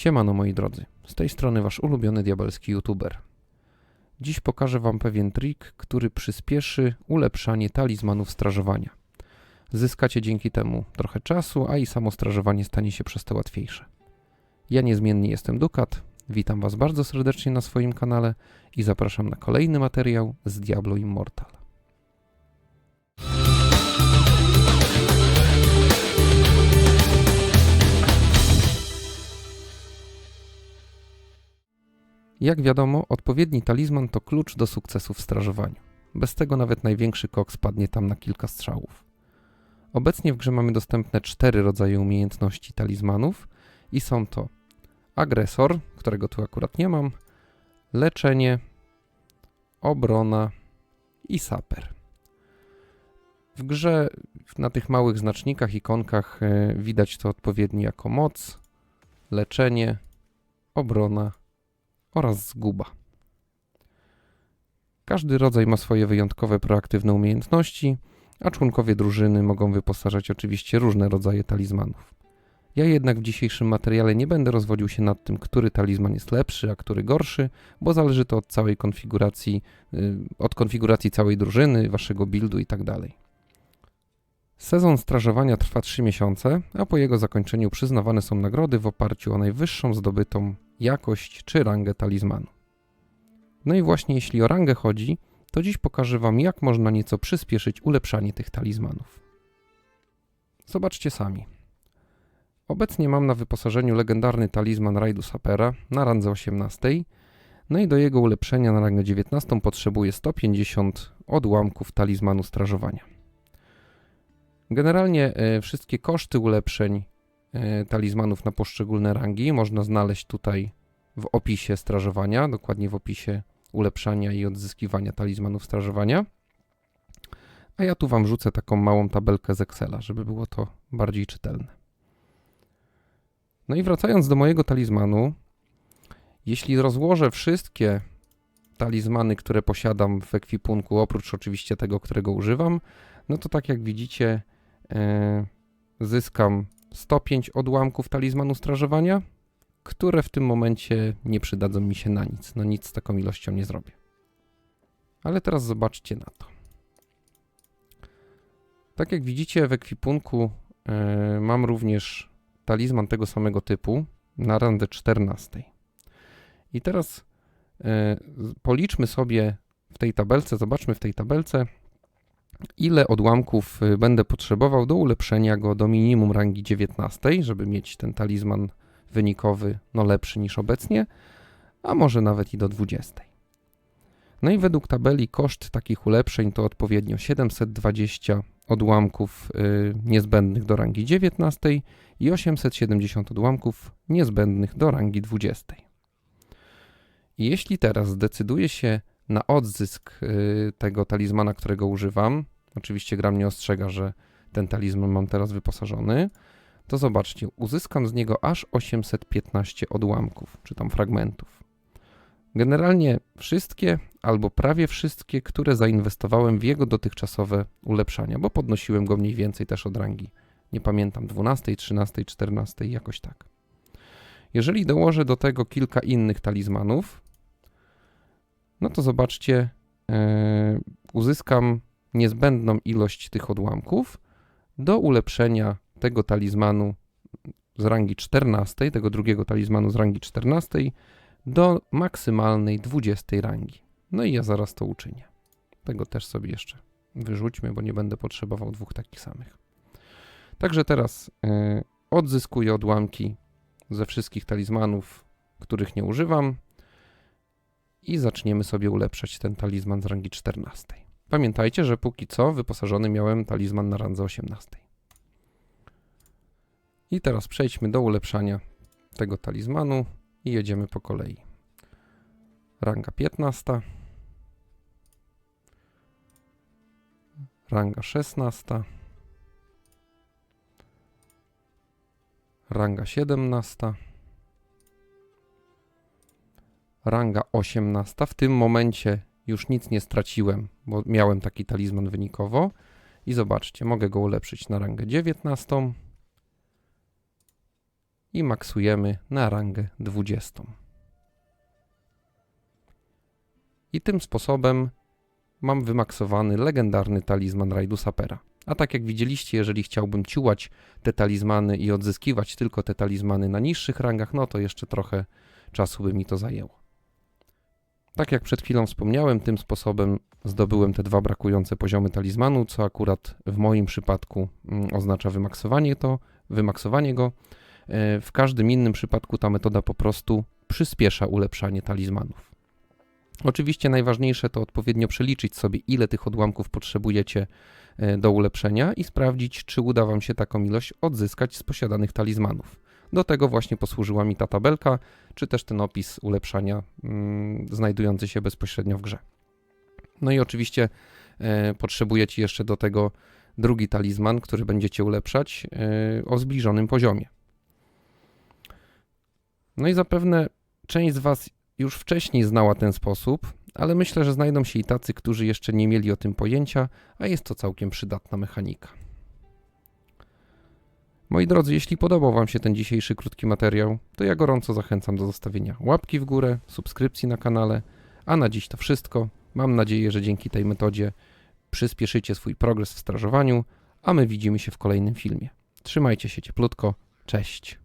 Siemano moi drodzy, z tej strony wasz ulubiony diabelski youtuber. Dziś pokażę wam pewien trik, który przyspieszy ulepszanie talizmanów strażowania. Zyskacie dzięki temu trochę czasu, a i samo strażowanie stanie się przez to łatwiejsze. Ja niezmiennie jestem Dukat, witam was bardzo serdecznie na swoim kanale i zapraszam na kolejny materiał z Diablo Immortal. Jak wiadomo, odpowiedni talizman to klucz do sukcesu w strażowaniu. Bez tego nawet największy kok spadnie tam na kilka strzałów. Obecnie w grze mamy dostępne cztery rodzaje umiejętności talizmanów i są to agresor, którego tu akurat nie mam, leczenie, obrona i saper. W grze na tych małych znacznikach, ikonkach e, widać to odpowiednio jako moc, leczenie, obrona oraz zguba. Każdy rodzaj ma swoje wyjątkowe proaktywne umiejętności, a członkowie drużyny mogą wyposażać oczywiście różne rodzaje talizmanów. Ja jednak w dzisiejszym materiale nie będę rozwodził się nad tym, który talizman jest lepszy, a który gorszy, bo zależy to od całej konfiguracji, y, od konfiguracji całej drużyny, waszego buildu itd. Tak Sezon strażowania trwa 3 miesiące, a po jego zakończeniu przyznawane są nagrody w oparciu o najwyższą zdobytą jakość czy rangę talizmanu. No i właśnie jeśli o rangę chodzi, to dziś pokażę Wam, jak można nieco przyspieszyć ulepszanie tych talizmanów. Zobaczcie sami. Obecnie mam na wyposażeniu legendarny talizman Rajdu Sapera na randze 18, no i do jego ulepszenia na rangę 19 potrzebuję 150 odłamków talizmanu strażowania. Generalnie e, wszystkie koszty ulepszeń talizmanów na poszczególne rangi można znaleźć tutaj w opisie strażowania, dokładnie w opisie ulepszania i odzyskiwania talizmanów strażowania. A ja tu Wam rzucę taką małą tabelkę z Excela, żeby było to bardziej czytelne. No i wracając do mojego talizmanu, jeśli rozłożę wszystkie talizmany, które posiadam w ekwipunku, oprócz oczywiście tego, którego używam, no to tak jak widzicie, E, zyskam 105 odłamków talizmanu strażowania, które w tym momencie nie przydadzą mi się na nic. No nic z taką ilością nie zrobię. Ale teraz zobaczcie na to. Tak jak widzicie w ekwipunku e, mam również talizman tego samego typu na randę 14. I teraz e, policzmy sobie w tej tabelce, zobaczmy w tej tabelce, ile odłamków y, będę potrzebował do ulepszenia go do minimum rangi 19, żeby mieć ten talizman wynikowy no lepszy niż obecnie, a może nawet i do 20. No i według tabeli koszt takich ulepszeń to odpowiednio 720 odłamków y, niezbędnych do rangi 19 i 870 odłamków niezbędnych do rangi 20. I jeśli teraz zdecyduję się na odzysk y, tego talizmana, którego używam, oczywiście gra mnie ostrzega, że ten talizman mam teraz wyposażony, to zobaczcie, uzyskam z niego aż 815 odłamków, czy tam fragmentów. Generalnie wszystkie, albo prawie wszystkie, które zainwestowałem w jego dotychczasowe ulepszania, bo podnosiłem go mniej więcej też od rangi, nie pamiętam, 12, 13, 14, jakoś tak. Jeżeli dołożę do tego kilka innych talizmanów, no to zobaczcie, yy, uzyskam niezbędną ilość tych odłamków do ulepszenia tego talizmanu z rangi 14, tego drugiego talizmanu z rangi 14 do maksymalnej 20 rangi. No i ja zaraz to uczynię. Tego też sobie jeszcze wyrzućmy, bo nie będę potrzebował dwóch takich samych. Także teraz yy, odzyskuję odłamki ze wszystkich talizmanów, których nie używam i zaczniemy sobie ulepszać ten talizman z rangi 14. Pamiętajcie, że póki co wyposażony miałem talizman na randze 18. I teraz przejdźmy do ulepszania tego talizmanu i jedziemy po kolei. Ranga 15. Ranga 16. Ranga 17 ranga 18. W tym momencie już nic nie straciłem, bo miałem taki talizman wynikowo. I zobaczcie, mogę go ulepszyć na rangę 19. i maksujemy na rangę 20. I tym sposobem mam wymaksowany legendarny talizman Rajdu Sapera. A tak jak widzieliście, jeżeli chciałbym ciułać te talizmany i odzyskiwać tylko te talizmany na niższych rangach, no to jeszcze trochę czasu by mi to zajęło. Tak jak przed chwilą wspomniałem, tym sposobem zdobyłem te dwa brakujące poziomy talizmanu, co akurat w moim przypadku mm, oznacza wymaksowanie to, wymaksowanie go. E, W każdym innym przypadku ta metoda po prostu przyspiesza ulepszanie talizmanów. Oczywiście najważniejsze to odpowiednio przeliczyć sobie, ile tych odłamków potrzebujecie e, do ulepszenia i sprawdzić, czy uda Wam się taką ilość odzyskać z posiadanych talizmanów. Do tego właśnie posłużyła mi ta tabelka, czy też ten opis ulepszania mm, znajdujący się bezpośrednio w grze. No i oczywiście e, potrzebujecie jeszcze do tego drugi talizman, który będziecie ulepszać e, o zbliżonym poziomie. No i zapewne część z Was już wcześniej znała ten sposób, ale myślę, że znajdą się i tacy, którzy jeszcze nie mieli o tym pojęcia, a jest to całkiem przydatna mechanika. Moi drodzy, jeśli podobał Wam się ten dzisiejszy krótki materiał, to ja gorąco zachęcam do zostawienia łapki w górę, subskrypcji na kanale, a na dziś to wszystko. Mam nadzieję, że dzięki tej metodzie przyspieszycie swój progres w strażowaniu, a my widzimy się w kolejnym filmie. Trzymajcie się cieplutko, cześć.